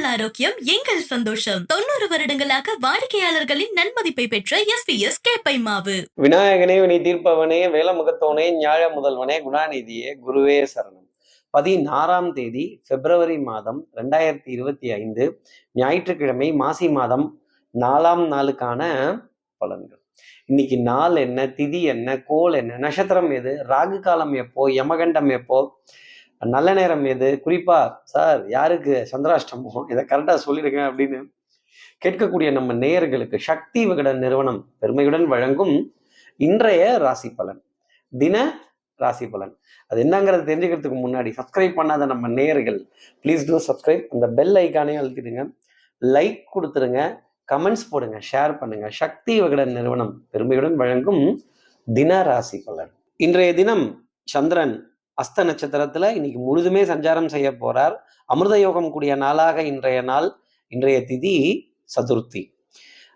உங்கள் ஆரோக்கியம் எங்கள் சந்தோஷம். தொண்ணூறு வருடங்களாக வாடிக்கையாளர்களின் நன்மதிப்பை பெற்ற எஸ் பி எஸ் கேப்பை மாவு விநாயகனே வினை தீர்ப்பவனே வேலமுகத்தோனே ஞாழ முதல்வனே குணாநிதியே குருவே சரணம். பதினாறாம் தேதி பிப்ரவரி மாதம் ரெண்டாயிரத்தி இருபத்தி ஐந்து ஞாயிற்றுக்கிழமை மாசி மாதம் நாலாம் நாளுக்கான பலன்கள். இன்னைக்கு நாள் என்ன திதி என்ன கோல் என்ன நட்சத்திரம் எது ராகு காலம் எப்போ யமகண்டம் எப்போ நல்ல நேரம் எது? குறிப்பா சார் யாருக்கு? சந்திராஷ்டமோ? இதை கரெக்டாக சொல்லிடுங்க அப்படின்னு கேட்கக்கூடிய நம்ம நேயர்களுக்கு சக்தி விகடன் நிறுவனம் பெருமையுடன் வழங்கும் இன்றைய ராசி பலன். தின ராசி பலன். அது என்னங்கிறது தெரிஞ்சுக்கிறதுக்கு முன்னாடி சப்ஸ்கிரைப் பண்ணாத நம்ம நேயர்கள் ப்ளீஸ் டூ சப்ஸ்கிரைப் அந்த பெல் ஐக்கானே அழுத்திடுங்க. லைக் கொடுத்துருங்க. கமெண்ட்ஸ் போடுங்க. ஷேர் பண்ணுங்க. சக்தி விகடன் நிறுவனம் பெருமையுடன் வழங்கும் தின ராசி பலன். இன்றைய தினம் சந்திரன் அஸ்த நட்சத்திரத்துல இன்னைக்கு முழுதுமே சஞ்சாரம் செய்ய போறார். அமிர்த யோகம் கூடிய நாளாக இன்றைய நாள் இன்றைய திதி சதுர்த்தி.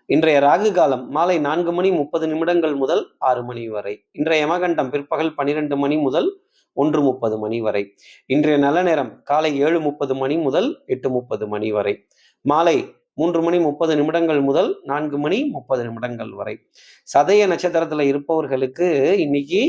இன்றைய ராகு காலம் மாலை நான்கு மணி முப்பது நிமிடங்கள் முதல் ஆறு மணி வரை. இன்றைய யமகண்டம் பிற்பகல் பன்னிரெண்டு மணி முதல் ஒன்று முப்பது மணி வரை. இன்றைய நல்ல நேரம் காலை ஏழு முப்பது மணி முதல் எட்டு முப்பது மணி வரை. மாலை மூன்று மணி முப்பது நிமிடங்கள் முதல் நான்கு மணி முப்பது நிமிடங்கள் வரை. சதய நட்சத்திரத்துல இருப்பவர்களுக்கு இன்னைக்கு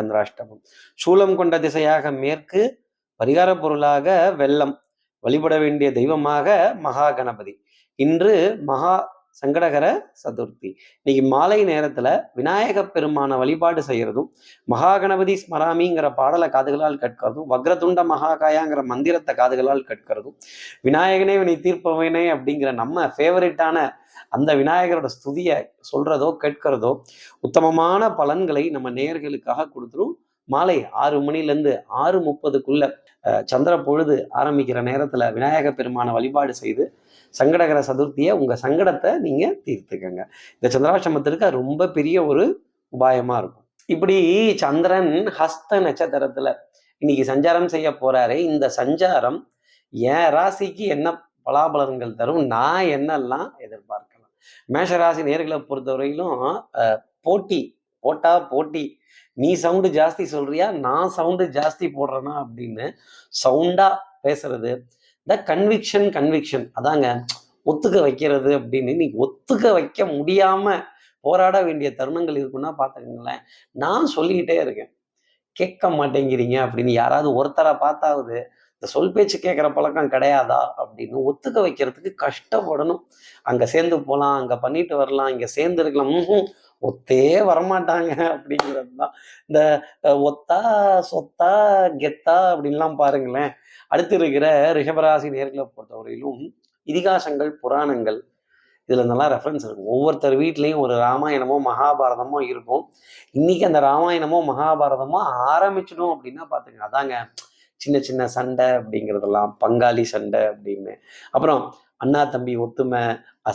சந்திராஷ்டமம். சூலம் கொண்ட திசையாக மேற்கு பரிகார பொருளாக வெள்ளம். வழிபட வேண்டிய தெய்வமாக மகா கணபதி. இன்று மகா சங்கடகர சதுர்த்தி. இன்னைக்கு மாலை நேரத்துல விநாயக பெருமான வழிபாடு செய்யறதும் மகா கணபதி ஸ்மராமிங்கிற பாடலை காதுகளால் கற்கிறதும் வக்ரதுண்ட மகாகாயாங்கிற மந்திரத்தை காதுகளால் கற்கிறதும் விநாயகனே வினை தீர்ப்பவனே அப்படிங்கிற நம்ம ஃபேவரட்டான அந்த விநாயகரோட ஸ்துதியை சொல்றதோ கேட்கிறதோ உத்தமமான பலன்களை நம்ம நேயர்களுக்காக கொடுத்துரும். மாலை ஆறு மணிலேருந்து ஆறு முப்பதுக்குள்ள சந்திர பொழுது ஆரம்பிக்கிற நேரத்துல விநாயக பெருமான வழிபாடு செய்து சங்கடகர சதுர்த்தியை உங்கள் சங்கடத்தை நீங்கள் தீர்த்துக்கங்க. இந்த சந்திராஷ்டமத்திற்கு அது ரொம்ப பெரிய ஒரு உபாயமாக இருக்கும். இப்படி சந்திரன் ஹஸ்த நட்சத்திரத்தில் இன்னைக்கு சஞ்சாரம் செய்ய போறாரு. இந்த சஞ்சாரம் என் ராசிக்கு என்ன பலாபலன்கள் தரும் நான் என்னெல்லாம் எதிர்பார்க்கலாம்? மேஷ ராசி நேர்களை பொறுத்தவரையிலும் போட்டி போட்டா போட்டி. நீ சவுண்டு ஜாஸ்தி சொல்றியா? நான் சவுண்டு ஜாஸ்தி போடுறேனா அப்படின்னு சவுண்டா பேசுறது. த கன்விக்ஷன் கன்விக்ஷன் அதாங்க ஒத்துக்க வைக்கிறது அப்படின்னு. நீ ஒத்துக்க வைக்க முடியாம போராட வேண்டிய தருணங்கள் இருக்குன்னா பார்த்துக்கங்களேன். நான் சொல்லிக்கிட்டே இருக்கேன். கேட்க மாட்டேங்கிறீங்க அப்படின்னு யாராவது ஒருத்தரை பார்த்தாவது இந்த சொல் பேச்சு கேட்குற பழக்கம் கிடையாதா அப்படின்னு ஒத்துக்க வைக்கிறதுக்கு கஷ்டப்படணும். அங்கே சேர்ந்து போகலாம் அங்கே பண்ணிட்டு வரலாம் இங்கே சேர்ந்து இருக்கலாம். ஒத்தே வரமாட்டாங்க அப்படிங்கிறது தான். இந்த ஒத்தா சொத்தா கெத்தா அப்படின்லாம் பாருங்களேன். அடுத்து இருக்கிற ரிஷபராசி நேர்களை பொறுத்தவரையிலும் இதிகாசங்கள் புராணங்கள் இதில் இருந்தெல்லாம் ரெஃபரன்ஸ் இருக்கும் ஒவ்வொருத்தர் வீட்லேயும் ஒரு ராமாயணமோ மகாபாரதமோ இருக்கும். இன்னைக்கு அந்த ராமாயணமோ மகாபாரதமோ ஆரம்பிச்சிடும் அப்படின்னா பார்த்துங்க அதாங்க சின்ன சின்ன சண்டை அப்படிங்கிறதெல்லாம் பங்காளி சண்டை அப்படின்னு. அப்புறம் அண்ணா தம்பி ஒத்துமை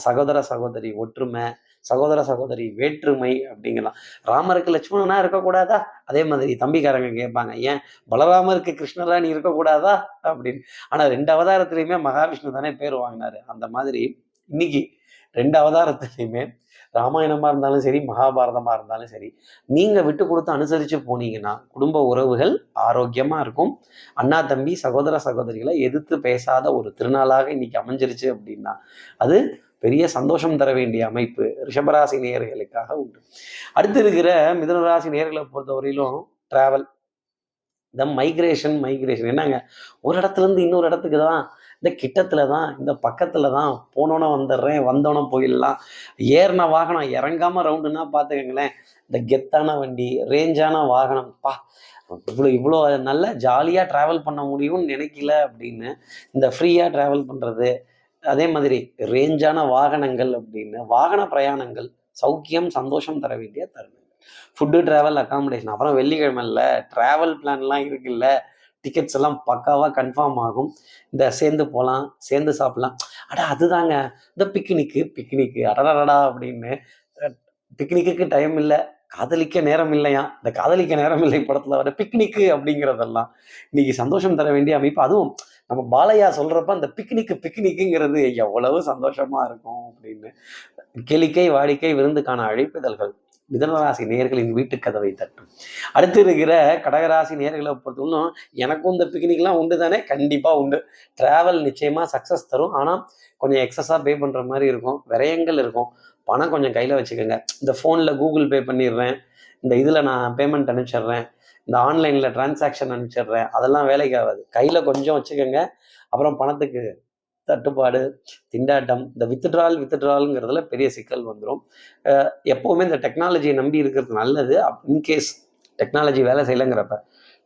சகோதர சகோதரி ஒற்றுமை சகோதர சகோதரி வேற்றுமை அப்படிங்கலாம். ராமருக்கு லட்சுமணனா இருக்கக்கூடாதா? அதே மாதிரி தம்பிக்காரங்க கேட்பாங்க ஏன் பலராமருக்கு கிருஷ்ணரா நீ இருக்கக்கூடாதா? அப்படின்னு. ஆனா ரெண்டு அவதாரத்திலையுமே மகாவிஷ்ணு தானே பேர் வாங்கினாரு. அந்த மாதிரி இன்னைக்கு ரெண்டு அவதாரத்திலையுமே ராமாயணமா இருந்தாலும் சரி மகாபாரதமா இருந்தாலும் சரி நீங்க விட்டு கொடுத்து அனுசரிச்சு போனீங்கன்னா குடும்ப உறவுகள் ஆரோக்கியமா இருக்கும். அண்ணா தம்பி சகோதர சகோதரிகளை எதிர்த்து பேசாத ஒரு திருநாளாக இன்னைக்கு அமைஞ்சிருச்சு அப்படின்னா அது பெரிய சந்தோஷம் தர வேண்டிய அமைப்பு ரிஷபராசி நேர்களுக்காக உண்டு. அடுத்து இருக்கிற மிதனராசி நேர்களை பொறுத்தவரையிலும் டிராவல் இந்த மைக்ரேஷன் மைக்ரேஷன் என்னங்க? ஒரு இடத்துல இருந்து இன்னொரு இடத்துக்கு தான் இந்த கிட்டத்துல தான் இந்த பக்கத்துல தான் போனோன்னே வந்துடுறேன் வந்தோன்னே போயிடலாம். ஏறின வாகனம் இறங்காம ரவுண்டுன்னா பார்த்துக்கங்களேன் இந்த கெத்தான வண்டி ரேஞ்சான வாகனம் பா இவ்வளோ இவ்வளோ நல்ல ஜாலியாக ட்ராவல் பண்ண முடியும்னு நினைக்கல அப்படின்னு இந்த ஃப்ரீயாக ட்ராவல் பண்ணுறது அதே மாதிரி ரேஞ்சான வாகனங்கள் அப்படின்னு வாகன பிரயாணங்கள் சௌக்கியம் சந்தோஷம் தர வேண்டிய தருணங்கள். ஃபுட்டு ட்ராவல் அக்காமடேஷன் அப்புறம் வெள்ளிக்கிழமையில் ட்ராவல் பிளான்லாம் இருக்குல்ல டிக்கெட்ஸ் எல்லாம் பக்காவாக கன்ஃபார்ம் ஆகும். இந்த சேர்ந்து போகலாம் சேர்ந்து சாப்பிட்லாம். அட அதுதாங்க. இந்த பிக்னிக்கு பிக்னிக்கு அடடடா அப்படின்னு. பிக்னிக்கு டைம் இல்லை காதலிக்க நேரம் இல்லையா? இந்த காதலிக்க நேரம் இல்லை படத்தில் வர பிக்னிக்கு அப்படிங்கிறதெல்லாம். இன்னைக்கு சந்தோஷம் தர வேண்டிய அமைப்பு. அதுவும் நம்ம பாலையா சொல்றப்ப அந்த பிக்னிக்கு பிக்னிக்குங்கிறது எவ்வளவு சந்தோஷமா இருக்கும் அப்படின்னு. கேளிக்கை வாடிக்கை விருந்துக்கான அழைப்புதல்கள் மிதனராசி நேர்களின் வீட்டு கதவை தட்டும். அடுத்து இருக்கிற கடகராசி நேர்களை பொறுத்தவரைக்கும் எனக்கும் இந்த பிக்னிக்லாம் உண்டு தானே? கண்டிப்பாக உண்டு. ட்ராவல் நிச்சயமாக சக்ஸஸ் தரும். ஆனால் கொஞ்சம் எக்ஸஸாக பே பண்ணுற மாதிரி இருக்கும். விரயங்கள் இருக்கும். பணம் கொஞ்சம் கையில் வச்சுக்கோங்க. இந்த ஃபோனில் கூகுள் பே பண்ணிடுறேன். இந்த இதில் நான் பேமெண்ட் அனுப்பிச்சிடுறேன். இந்த ஆன்லைனில் டிரான்சாக்ஷன் அனுப்பிச்சிடுறேன். அதெல்லாம் வேலைக்கு ஆகாது. கையில் கொஞ்சம் வச்சுக்கோங்க. அப்புறம் பணத்துக்கு தட்டுப்பாடு திண்டாட்டம் இந்த வித்ட்ரால் வித்ட்ராலுங்கிறதுல பெரிய சிக்கல் வந்துடும் எப்போவுமே இந்த டெக்னாலஜியை நம்பி இருக்கிறது நல்லது. இன்கேஸ் டெக்னாலஜி வேலை செய்யலைங்கிறப்ப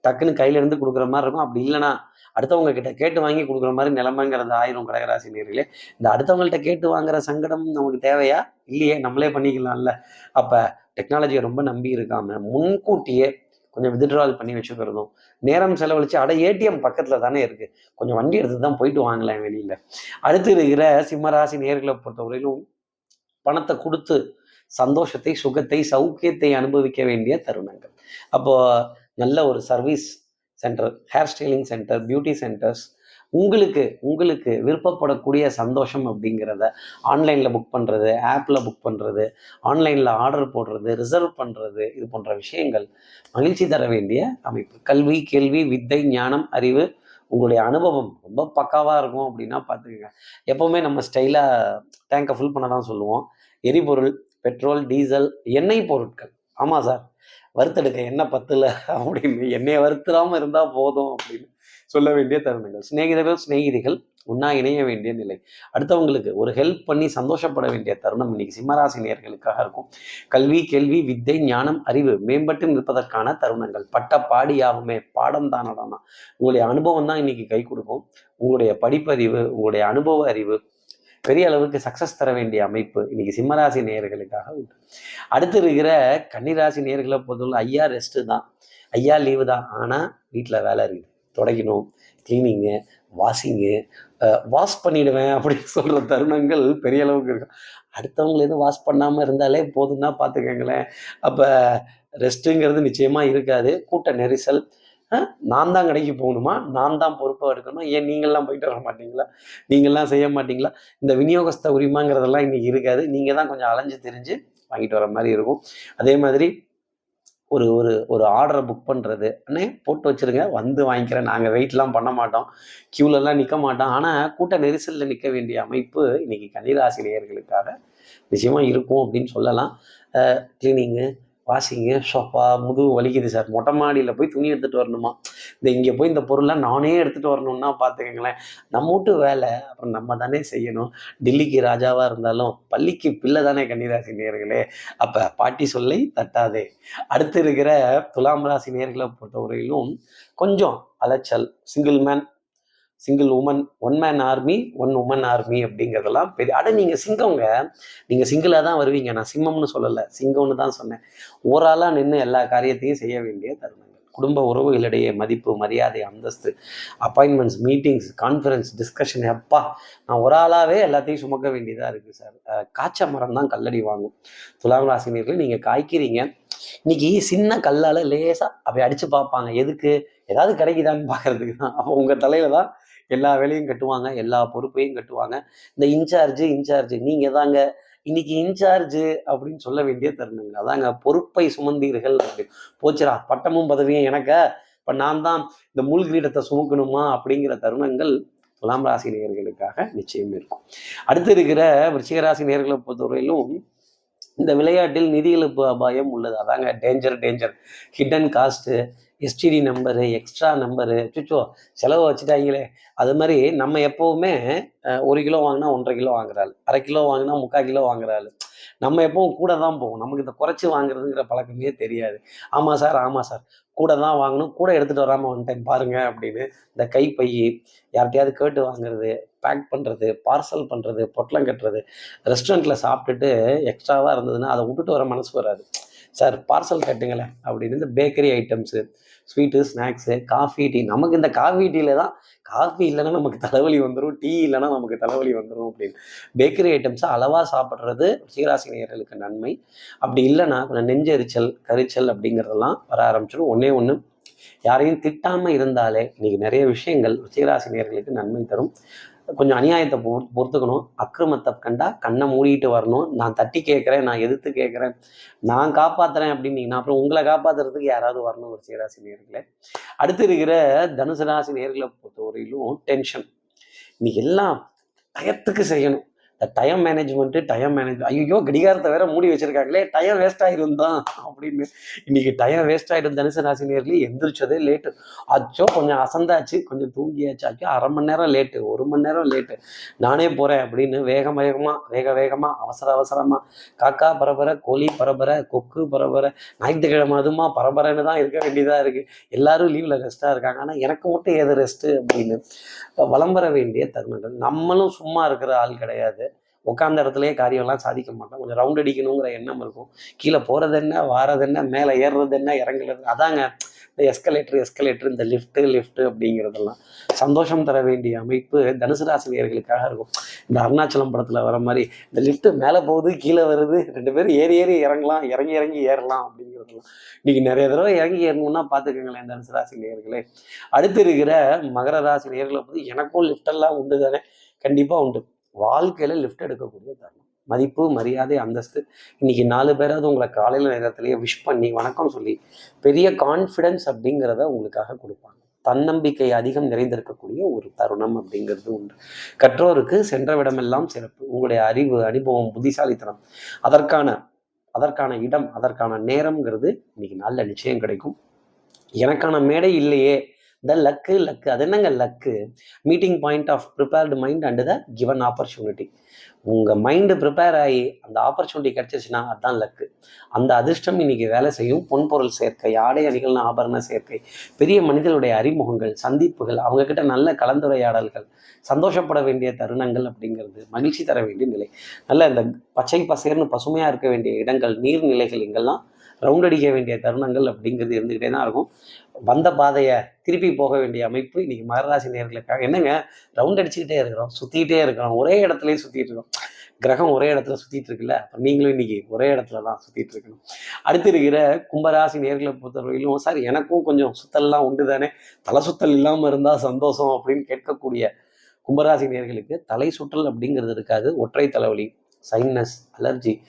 டக்குன்னு கையிலேருந்து கொடுக்குற மாதிரி இருக்கும். அப்படி இல்லைன்னா அடுத்தவங்க கிட்ட கேட்டு வாங்கி கொடுக்குற மாதிரி நிலைமைங்கிறது ஆயிரும் கடகராசி நேர்களே. இந்த அடுத்தவங்கள்ட்ட கேட்டு வாங்குற சங்கடம் நமக்கு தேவையா? இல்லையே நம்மளே பண்ணிக்கலாம்ல. அப்போ டெக்னாலஜியை ரொம்ப நம்பி இருக்காம முன்கூட்டியே கொஞ்சம் வித்ட்ரால் பண்ணி வச்சுக்கிறதும். நேரம் செலவழிச்சு அட ஏடிஎம் பக்கத்தில் தானே இருக்கு. கொஞ்சம் வண்டி எடுத்து தான் போயிட்டு வாங்கலாம் வெளியில. அடுத்து இருக்கிற சிம்மராசி நேர்களை பொறுத்தவரையிலும் பணத்தை கொடுத்து சந்தோஷத்தை சுகத்தை சௌக்கியத்தை அனுபவிக்க வேண்டிய தருணங்கள். அப்போ நல்ல ஒரு service centre hair styling centre beauty centres உங்களுக்கு உங்களுக்கு விருப்பப்படக்கூடிய சந்தோஷம் அப்படிங்கிறத ஆன்லைனில் புக் பண்ணுறது ஆப்பில் புக் பண்ணுறது ஆன்லைனில் ஆர்டர் போடுறது ரிசர்வ் பண்ணுறது இது போன்ற விஷயங்கள் மகிழ்ச்சி தர வேண்டிய அமைப்பு. கல்வி கேள்வி வித்தை ஞானம் அறிவு உங்களுடைய அனுபவம் ரொம்ப பக்காவாக இருக்கும் அப்படின்னா பார்த்துக்கோங்க. எப்போவுமே நம்ம ஸ்டைலாக டேங்கை ஃபில் பண்ண தான் சொல்லுவோம். எரிபொருள் பெட்ரோல் டீசல் எண்ணெய் பொருட்கள். ஆமாம் சார் வறுத்தெடுக்க எண்ணெய் பத்தில் அப்படின்னு. எண்ணெயை வறுத்துடாமல் இருந்தால் போதும் அப்படின்னு. சொல்ல வேண்டிய தருணங்கள். சிநேகிதர்கள் சிநேகிதிகள் ஒன்றா இணைய வேண்டிய நிலை. அடுத்தவங்களுக்கு ஒரு ஹெல்ப் பண்ணி சந்தோஷப்பட வேண்டிய தருணம் இன்னைக்கு சிம்மராசி நேர்களுக்காக இருக்கும். கல்வி கேள்வி வித்தை ஞானம் அறிவு மேம்பட்டு நிற்பதற்கான தருணங்கள். பட்ட பாடியாகுமே பாடம் தானடானா உங்களுடைய அனுபவம் தான் இன்னைக்கு கை கொடுக்கும். உங்களுடைய படிப்பறிவு உங்களுடைய அனுபவ அறிவு பெரிய அளவுக்கு சக்ஸஸ் தர வேண்டிய அமைப்பு இன்னைக்கு சிம்மராசி நேர்களுக்காக உண்டு. அடுத்து இருக்கிற கன்னிராசி நேர்களை பொறுத்தவரை ஐயா ரெஸ்ட்டு தான். ஐயா லீவு தான். ஆனால் வீட்டில் வேலை இருக்குது. துடைக்கணும் க்ளீனிங்கு வாஷிங்கு வாஷ் பண்ணிடுவேன் அப்படின்னு சொல்கிற தருணங்கள் பெரிய அளவுக்கு இருக்கும். அடுத்தவங்களை எதுவும் வாஷ் பண்ணாமல் இருந்தாலே போதும்னா பார்த்துக்கங்களேன். அப்போ ரெஸ்ட்டுங்கிறது நிச்சயமாக இருக்காது. கூட்ட நெரிசல். நான் தான் கடைக்கு போகணுமா? நான் தான் பொறுப்பாக எடுக்கணும்? ஏன் நீங்கள்லாம் போயிட்டு வர மாட்டீங்களா? நீங்கள்லாம் செய்ய மாட்டீங்களா? இந்த விநியோகஸ்த உரிமாங்கிறதெல்லாம் இன்றைக்கி இருக்காது. நீங்கள் தான் கொஞ்சம் அலைஞ்சு தெரிஞ்சு வாங்கிட்டு வர மாதிரி இருக்கும். அதே மாதிரி ஒரு ஒரு ஒரு ஆர்டரை புக் பண்ணுறது அண்ணே போட்டு வச்சிருங்க. வந்து வாங்கிக்கிறேன். நாங்கள் வெயிட்லாம் பண்ண மாட்டோம். க்யூலெல்லாம் நிற்க மாட்டோம். ஆனால் கூட்ட நெரிசலில் நிற்க வேண்டிய அமைப்பு இன்றைக்கி கன்னிராசினியர்களுக்காக நிச்சயமாக இருக்கும் அப்படின்னு சொல்லலாம். க்ளீனிங்கு வாஷிங்கு ஷோப்பா முதுகு வலிக்குது சார் மொட்டை மாடியில் போய் துணி எடுத்துகிட்டு வரணுமா? இந்த இங்கே போய் இந்த பொருள்லாம் நானே எடுத்துகிட்டு வரணும்னா பார்த்துக்கங்களேன் நம்ம வீட்டு வேலை அப்புறம் நம்ம தானே செய்யணும். டெல்லிக்கு ராஜாவாக இருந்தாலும் பள்ளிக்கு பிள்ளை தானே கன்னிராசி நேர்களே அப்போ பாட்டி சொல்லை தட்டாதே. அடுத்து இருக்கிற துலாம் ராசி நேர்களை பொறுத்தவரையிலும் கொஞ்சம் அலைச்சல் single man single woman one man army one woman army அப்படிங்கிறதெல்லாம் பெரிய அட நீங்கள் சிங்கங்க நீங்கள் சிங்கிளாக தான் வருவீங்க. நான் சிம்மம்னு சொல்லலை. சிங்கம்னு தான் சொன்னேன். ஓராளாக நின்று எல்லா காரியத்தையும் செய்ய வேண்டிய தருணங்கள். குடும்ப உறவுகளிடையே மதிப்பு மரியாதை அந்தஸ்து அப்பாயின்மெண்ட்ஸ் மீட்டிங்ஸ் கான்ஃபரன்ஸ் டிஸ்கஷன் எப்பா நான் ஒரு ஆளாகவே எல்லாத்தையும் சுமக்க வேண்டியதாக இருக்குது சார் காய்ச்ச மரம் தான் கல்லடி வாங்கும். துலாம் ராசினியர்கள் நீங்கள் காய்க்கிறீங்க. இன்னைக்கு சின்ன கல்லால் லேசாக அப்படி அடித்து பார்ப்பாங்க. எதுக்கு? ஏதாவது கிடைக்குதான்னு பார்க்கறதுக்கு தான். அப்போ உங்கள் தலையில தான் எல்லா வேலையும் கட்டுவாங்க எல்லா பொறுப்பையும் கட்டுவாங்க. இந்த இன்சார்ஜ் இன்சார்ஜ் நீங்கள் தாங்க இன்னைக்கு இன்சார்ஜ் அப்படின்னு சொல்ல வேண்டிய தருணங்கள். அதாங்க பொறுப்பை சுமந்தீர்கள் அப்படின்னு போச்சுடா பட்டமும் பதவியும் எனக்க? இப்போ நான் தான் இந்த முள் கிரீடத்தை சுமக்கணுமா அப்படிங்கிற தருணங்கள் துலாம் ராசி நேயர்களுக்காக நிச்சயம் இருக்கும். அடுத்து இருக்கிற விருச்சிகராசி நேயர்களை பொறுத்தவரையிலும் இந்த விளையாட்டில் நிதி இழப்பு அபாயம் உள்ளது. அதாங்க danger danger hidden cost STD number extra number சுச்சோ செலவு வச்சுட்டாங்களே. அது மாதிரி நம்ம எப்போவுமே ஒரு கிலோ வாங்கினா ஒன்றரை கிலோ வாங்குறாள் அரை கிலோ வாங்கினா முக்கால் கிலோ வாங்குறாள். நம்ம எப்பவும் கூட தான் போவோம் நமக்கு இந்த குறைச்சி வாங்குறதுங்கிற பழக்கமே தெரியாது. ஆமாம் சார் ஆமாம் சார். கூட தான் வாங்கணும். கூட எடுத்துகிட்டு வராமல் வந்து டைம் பாருங்கள் அப்படின்னு இந்த கைப்பை யார்கிட்டயாவது கேட்டு வாங்குறது பேக் பண்ணுறது பார்சல் பண்ணுறது பொட்டலம் கட்டுறது ரெஸ்டாரண்ட்டில் சாப்பிட்டுட்டு எக்ஸ்ட்ராவாக இருந்ததுன்னா அதை விட்டுட்டு வர மனசு வராது. சார் பார்சல் கட்டுங்களேன் அப்படின்னு இந்த bakery items sweet snacks coffee tea. நமக்கு இந்த காஃபி டீல தான் காஃபி இல்லைன்னா நமக்கு தலைவலி வந்துடும் டீ இல்லைன்னா நமக்கு தலைவலி வந்துடும் அப்படின்னு. பேக்கரி ஐட்டம்ஸை அளவாக சாப்பிட்றது சீராசி நேர்களுக்கு நன்மை. அப்படி இல்லைன்னா கொஞ்சம் நெஞ்செரிச்சல் கரிச்சல் அப்படிங்கிறதெல்லாம் வர ஆரம்பிச்சிடும் ஒன்றே ஒன்று யாரையும் திட்டாமல் இருந்தாலே இன்னைக்கு நிறைய விஷயங்கள் சீராசி நன்மை தரும். கொஞ்சம் அநியாயத்தை பொறு பொறுத்துக்கணும். அக்கிரமத்தை கண்டா கண்ணை மூடிட்டு வரணும். நான் தட்டி கேட்குறேன் நான் எதிர்த்து கேட்குறேன். நான் காப்பாத்துறேன் அப்படின்னீங்கன்னா அப்புறம் உங்களை காப்பாத்துறதுக்கு யாராவது வரணும் ஒரு சீராசி நேர்களை அடுத்து இருக்கிற தனுசு ராசி நேர்களை பொறுத்தவரையிலும் டென்ஷன் இன்னைக்கு எல்லாம் டயத்துக்கு செய்யணும். இந்த டைம் மேனேஜ்மெண்ட்டு டைம் மேனேஜ் ஐயோ கடிகாரத்தை வேற மூடி வச்சிருக்காங்களே டைம் வேஸ்ட் ஆயிருந்தான் அப்படின்னு. இன்னைக்கு டைம் வேஸ்ட் ஆயிடும் தனுசு ராசி நேர்லி எந்திரிச்சதே லேட்டு அச்சோ கொஞ்சம் அசந்தாச்சு கொஞ்சம் தூங்கியாச்சு. அச்சோ அரை மணி நேரம் லேட்டு ஒரு மணி நேரம் லேட்டு நானே போறேன் அப்படின்னு வேகம் வேகமா வேக வேகமா அவசர அவசரமா காக்கா பரபர கோழி பரபர கொக்கு பரபர ஞாயிற்றுக்கிழமை அதுமா பரபரன்னு தான் இருக்க வேண்டியதா இருக்கு. எல்லாரும் லீவ்ல ரெஸ்டா இருக்காங்க. ஆனா எனக்கு மட்டும் ஏது ரெஸ்ட் அப்படின்னு. வளம் வர வேண்டிய தருணங்கள். நம்மளும் சும்மா இருக்கிற ஆள் கிடையாது. உட்காந்த இடத்துலயே காரியம்லாம் சாதிக்க மாட்டோம். கொஞ்சம் ரவுண்ட் அடிக்கணுங்கிற எண்ணம் இருக்கும். கீழே போறது என்ன வாரது என்ன மேலே ஏறுறது என்ன இறங்குறது அதாங்க இந்த எஸ்கலேட்டர் எஸ்கலேட்டர் இந்த லிஃப்ட்டு லிஃப்ட்டு அப்படிங்கிறதெல்லாம். சந்தோஷம் தர வேண்டிய அமைப்பு தனுசு ராசினியர்களுக்காக இருக்கும். இந்த அருணாச்சலம் படத்தில் வர மாதிரி இந்த லிஃப்ட்டு மேலே போகுது கீழே வருது ரெண்டு பேரும் ஏறி ஏறி இறங்கலாம் இறங்கி இறங்கி ஏறலாம் அப்படிங்கிறதெல்லாம். இன்னைக்கு நிறைய தடவை இறங்கி ஏறணும்னா பார்த்துக்கோங்களேன் தனுசு ராசி அடுத்து இருக்கிற மகர ராசி நேர்களை பற்றி எனக்கும் லிஃப்டெல்லாம் உண்டு தானே கண்டிப்பாக உண்டு. வாழ்க்கையில லிஃப்ட் எடுக்கக்கூடிய தருணம். மதிப்பு மரியாதை அந்தஸ்து. இன்னைக்கு நாலு பேராவது உங்களை காலையில நேரத்திலேயே விஷ் பண்ணி வணக்கம் சொல்லி பெரிய கான்ஃபிடன்ஸ் அப்படிங்கிறத உங்களுக்காக கொடுப்பாங்க. தன்னம்பிக்கை அதிகம் நிறைந்திருக்கக்கூடிய ஒரு தருணம் அப்படிங்கிறது உண்டு. கற்றோருக்கு சென்ற விடமெல்லாம் சிறப்பு. உங்களுடைய அறிவு அனுபவம் புத்திசாலித்தனம் அதற்கான அதற்கான இடம் அதற்கான நேரம்ங்கிறது இன்னைக்கு நல்ல நிச்சயம் கிடைக்கும். எனக்கான மேடை இல்லையே த லக்கு லக்கு அது என்னங்க luck meeting point of prepared mind and the given opportunity உங்கள் மைண்டு ப்ரிப்பேர் ஆகி அந்த ஆப்பர்ச்சுனிட்டி கிடச்சிச்சின்னா அதுதான் லக்கு அந்த அதிர்ஷ்டம் இன்னைக்கு வேலை செய்யும். பொன்பொருள் சேர்க்கை ஆடை அணிகள்னு ஆபரண சேர்க்கை பெரிய மனிதர்களுடைய அறிமுகங்கள் சந்திப்புகள் அவங்கக்கிட்ட நல்ல கலந்துரையாடல்கள் சந்தோஷப்பட வேண்டிய தருணங்கள் அப்படிங்கிறது மகிழ்ச்சி தர வேண்டிய நிலை. நல்ல இந்த பச்சை பசேர்னு பசுமையாக இருக்க வேண்டிய இடங்கள் நீர்நிலைகள் இங்கெல்லாம் ரவுண்ட் அடிக்க வேண்டிய தருணங்கள் அப்படிங்கிறது இருந்துக்கிட்டே தான் இருக்கும். வந்த பாதையை திருப்பி போக வேண்டிய அமைப்பு இன்னைக்கு மகராசி நேர்களுக்காக. என்னங்க? ரவுண்ட் அடிச்சுக்கிட்டே இருக்கிறோம் சுற்றிக்கிட்டே இருக்கிறோம் ஒரே இடத்துலையும் சுற்றிட்டு இருக்கோம். கிரகம் ஒரே இடத்துல சுற்றிட்டு இருக்குல்ல அப்போ நீங்களும் இன்னைக்கு ஒரே இடத்துல தான் சுற்றிட்டு இருக்கணும். அடுத்து இருக்கிற கும்பராசி நேர்களை பொறுத்தவரையிலும் சார் எனக்கும் கொஞ்சம் சுத்தல்லாம் உண்டு தானே? தலை சுத்தல் இல்லாமல் இருந்தால் சந்தோஷம் அப்படின்னு கேட்கக்கூடிய கும்பராசி நேர்களுக்கு தலை சுற்றல் அப்படிங்கிறது இருக்காது ஒற்றை தலைவலி சைனஸ் அலர்ஜி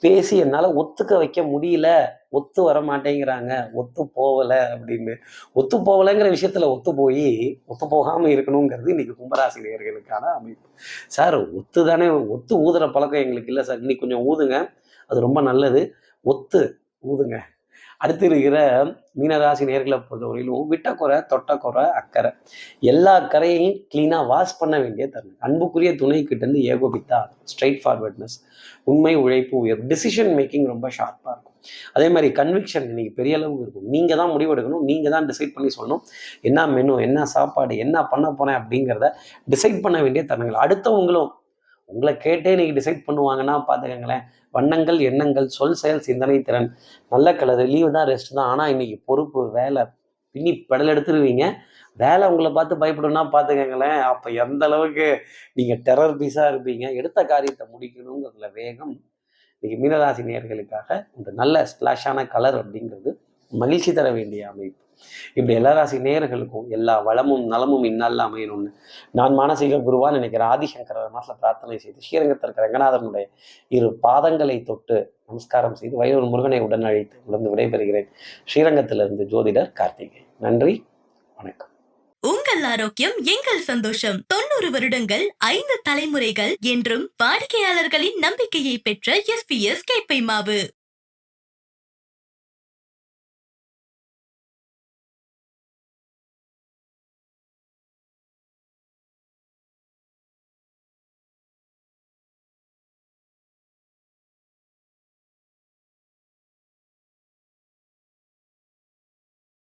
பேசி என்னால் ஒத்துக்க வைக்க முடியல. ஒத்து வர மாட்டேங்கிறாங்க ஒத்து போகலை அப்படின்னு. ஒத்து போகலைங்கிற விஷயத்தில் ஒத்து போய் ஒத்து போகாமல் இருக்கணுங்கிறது இன்னைக்கு கும்பராசி நேயர்களுக்கான அமைப்பு. சார் ஒத்து தானே ஒத்து ஊதுற பழக்கம் எங்களுக்கு இல்லை சார். இன்னைக்கு கொஞ்சம் ஊதுங்க. அது ரொம்ப நல்லது. ஒத்து ஊதுங்க. அடுத்து இருக்கிற மீனராசி நேர்களை பொறுத்தவரையிலும் விட்டக்குறை தொட்டக்குறை அக்கறை. எல்லா கரையையும் க்ளீனாக வாஷ் பண்ண வேண்டிய தருணம். அன்புக்குரிய துணை கிட்டேருந்து ஏகோபித்தா ஸ்ட்ரைட் ஃபார்வர்ட்னஸ் உண்மை உழைப்பு உயர் டிசிஷன் மேக்கிங் ரொம்ப ஷார்ப்பாக இருக்கும். அதே மாதிரி கன்விக்ஷன் இன்னைக்கு பெரிய அளவுக்கு இருக்கும். நீங்கள் தான் முடிவெடுக்கணும் நீங்கள் தான் டிசைட் பண்ணி சொல்லணும். என்ன மெனு என்ன சாப்பாடு என்ன பண்ண போகிறேன் அப்படிங்கிறத டிசைட் பண்ண வேண்டிய தருணங்கள். அடுத்தவங்களும் உங்களை கேட்டே நீங்கள் டிசைட் பண்ணுவாங்கன்னா பார்த்துக்கங்களேன் வண்ணங்கள் எண்ணங்கள் சொல் செயல் சிந்தனை திறன். நல்ல கலர் லீவு தான் ரெஸ்ட் தான். ஆனால் இன்னைக்கு பொறுப்பு வேலை பின்னி பெடல் எடுத்துருவீங்க. வேலை உங்களை பார்த்து பயப்படும்னா பார்த்துக்கங்களேன் அப்போ எந்த அளவுக்கு நீங்கள் டெரர் பீஸாக இருப்பீங்க. எடுத்த காரியத்தை முடிக்கணுங்கிறதுல வேகம். இன்னைக்கு மீனராசி நேர்களுக்காக இந்த நல்ல ஸ்பிளாஷான கலர் அப்படிங்கிறது மகிழ்ச்சி தர வேண்டிய அமைப்பு. இப்படி எல்லா ராசி நேயர்களுக்கும் எல்லா வளமும் நலமும் இந்நாளில் அமையணும்னு நான் மானசீக குருவான் நினைக்கிற ஆதிசங்கர மாச பிரார்த்தனை செய்து ஸ்ரீரங்கத்தில் இருக்கிற ரங்கநாதனுடைய இரு பாதங்களை தொட்டு நமஸ்காரம் செய்து வயலூர் முருகனை உடன் அழைத்து உடந்து விடைபெறுகிறேன். ஸ்ரீரங்கத்திலிருந்து ஜோதிடர் கார்த்திகை நன்றி வணக்கம். உங்கள் ஆரோக்கியம் எங்கள் சந்தோஷம். தொண்ணூறு வருடங்கள் ஐந்து தலைமுறைகள் என்றும் வாடிக்கையாளர்களின் நம்பிக்கையை பெற்ற எஸ்பிஎஸ் கேப்பை மாவு.